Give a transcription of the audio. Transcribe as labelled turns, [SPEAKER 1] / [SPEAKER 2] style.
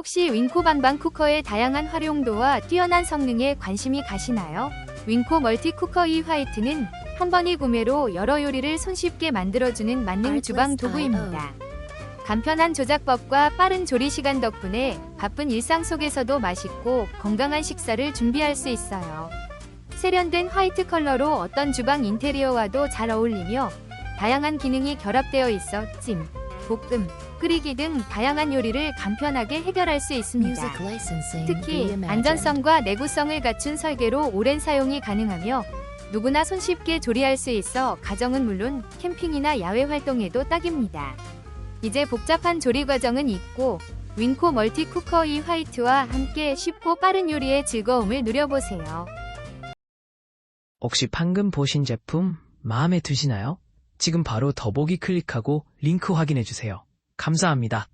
[SPEAKER 1] 혹시 윙코 반반 쿠커의 다양한 활용도와 뛰어난 성능에 관심이 가시나요? 윙코 멀티 쿠커 E 화이트는 한 번의 구매로 여러 요리를 손쉽게 만들어주는 만능 주방 도구입니다. 간편한 조작법과 빠른 조리 시간 덕분에 바쁜 일상 속에서도 맛있고 건강한 식사를 준비할 수 있어요. 세련된 화이트 컬러로 어떤 주방 인테리어와도 잘 어울리며 다양한 기능이 결합되어 있어 찜, 볶음, 끓이기 등 다양한 요리를 간편하게 해결할 수 있습니다. 특히 안전성과 내구성을 갖춘 설계로 오랜 사용이 가능하며 누구나 손쉽게 조리할 수 있어 가정은 물론 캠핑이나 야외 활동에도 딱입니다. 이제 복잡한 조리 과정은 있고 윙코 멀티 쿠커 E 화이트와 함께 쉽고 빠른 요리의 즐거움을 누려보세요.
[SPEAKER 2] 혹시 방금 보신 제품 마음에 드시나요? 지금 바로 더보기 클릭하고 링크 확인해 주세요. 감사합니다.